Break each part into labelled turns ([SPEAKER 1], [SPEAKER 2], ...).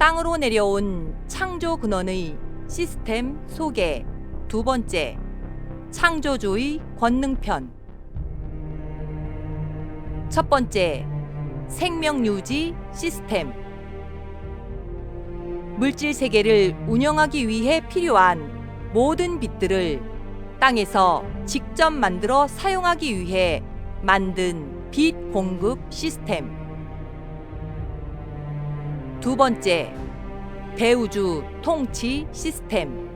[SPEAKER 1] 땅으로 내려온 창조 근원의 시스템 소개. 두 번째 창조주의 권능편. 첫 번째 생명 유지 시스템. 물질 세계를 운영하기 위해 필요한 모든 빛들을 땅에서 직접 만들어 사용하기 위해 만든 빛 공급 시스템. 두 번째, 대우주 통치 시스템.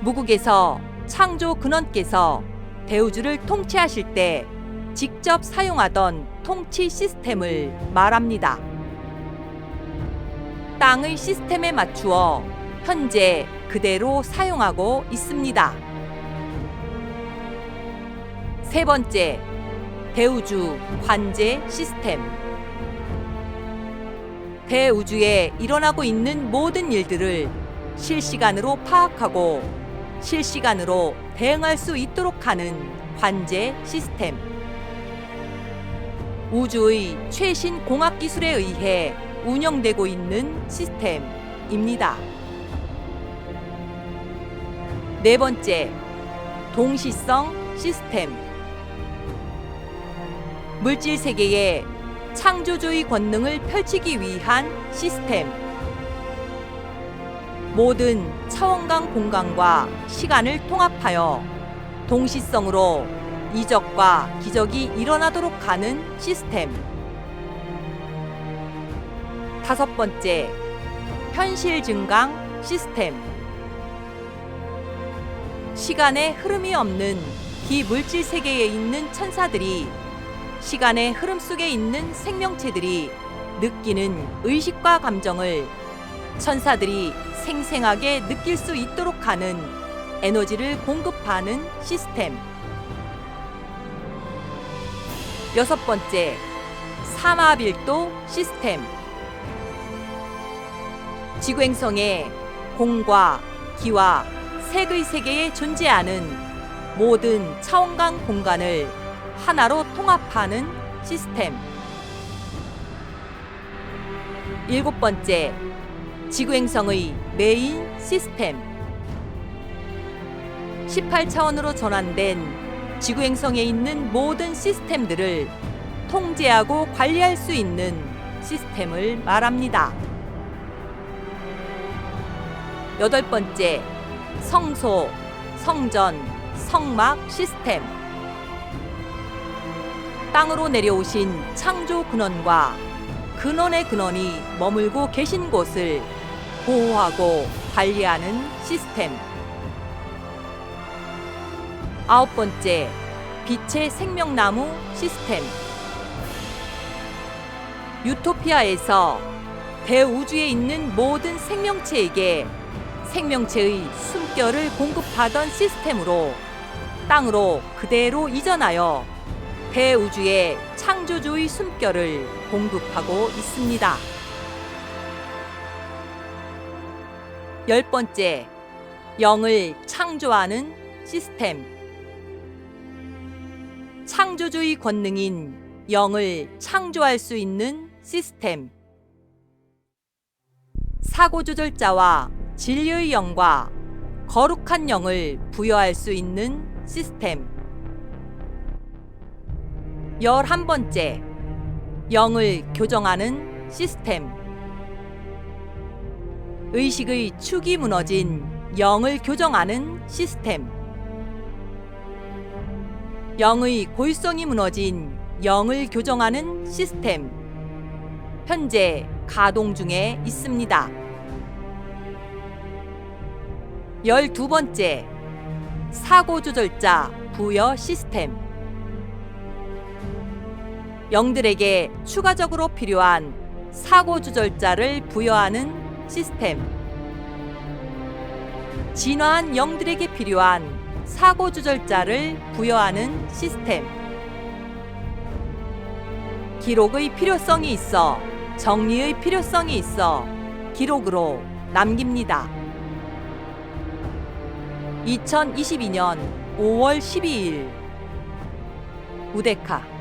[SPEAKER 1] 무국에서 창조 근원께서 대우주를 통치하실 때 직접 사용하던 통치 시스템을 말합니다. 땅의 시스템에 맞추어 현재 그대로 사용하고 있습니다. 세 번째, 대우주 관제 시스템. 대우주에 일어나고 있는 모든 일들을 실시간으로 파악하고 실시간으로 대응할 수 있도록 하는 관제 시스템. 우주의 최신 공학 기술에 의해 운영되고 있는 시스템입니다. 네 번째, 동시성 시스템. 물질 세계에 창조주의 권능을 펼치기 위한 시스템. 모든 차원강 공간과 시간을 통합하여 동시성으로 이적과 기적이 일어나도록 하는 시스템. 다섯 번째, 현실 증강 시스템. 시간의 흐름이 없는 비물질 세계에 있는 천사들이 시간의 흐름 속에 있는 생명체들이 느끼는 의식과 감정을 천사들이 생생하게 느낄 수 있도록 하는 에너지를 공급하는 시스템. 여섯 번째, 사마빌도 시스템. 지구행성의 공과 기와 색의 세계에 존재하는 모든 차원강 공간을 하나로 통합하는 시스템. 일곱 번째, 지구행성의 메인 시스템. 18차원으로 전환된 지구행성에 있는 모든 시스템들을 통제하고 관리할 수 있는 시스템을 말합니다. 여덟 번째, 성소, 성전, 성막 시스템. 땅으로 내려오신 창조 근원과 근원의 근원이 머물고 계신 곳을 보호하고 관리하는 시스템. 아홉 번째, 빛의 생명나무 시스템. 유토피아에서 대우주에 있는 모든 생명체에게 생명체의 숨결을 공급하던 시스템으로 땅으로 그대로 이전하여 대우주의 창조주의 숨결을 공급하고 있습니다. 열 번째, 영을 창조하는 시스템. 창조주의 권능인 영을 창조할 수 있는 시스템. 사고조절자와 진리의 영과 거룩한 영을 부여할 수 있는 시스템. 열한 번째, 영을 교정하는 시스템. 의식의 축이 무너진 영을 교정하는 시스템. 영의 고유성이 무너진 영을 교정하는 시스템. 현재 가동 중에 있습니다. 열두 번째, 사고 조절자 부여 시스템. 영들에게 추가적으로 필요한 사고 조절자를 부여하는 시스템. 진화한 영들에게 필요한 사고 조절자를 부여하는 시스템. 기록의 필요성이 있어 정리의 필요성이 있어 기록으로 남깁니다. 2022년 5월 12일 우데카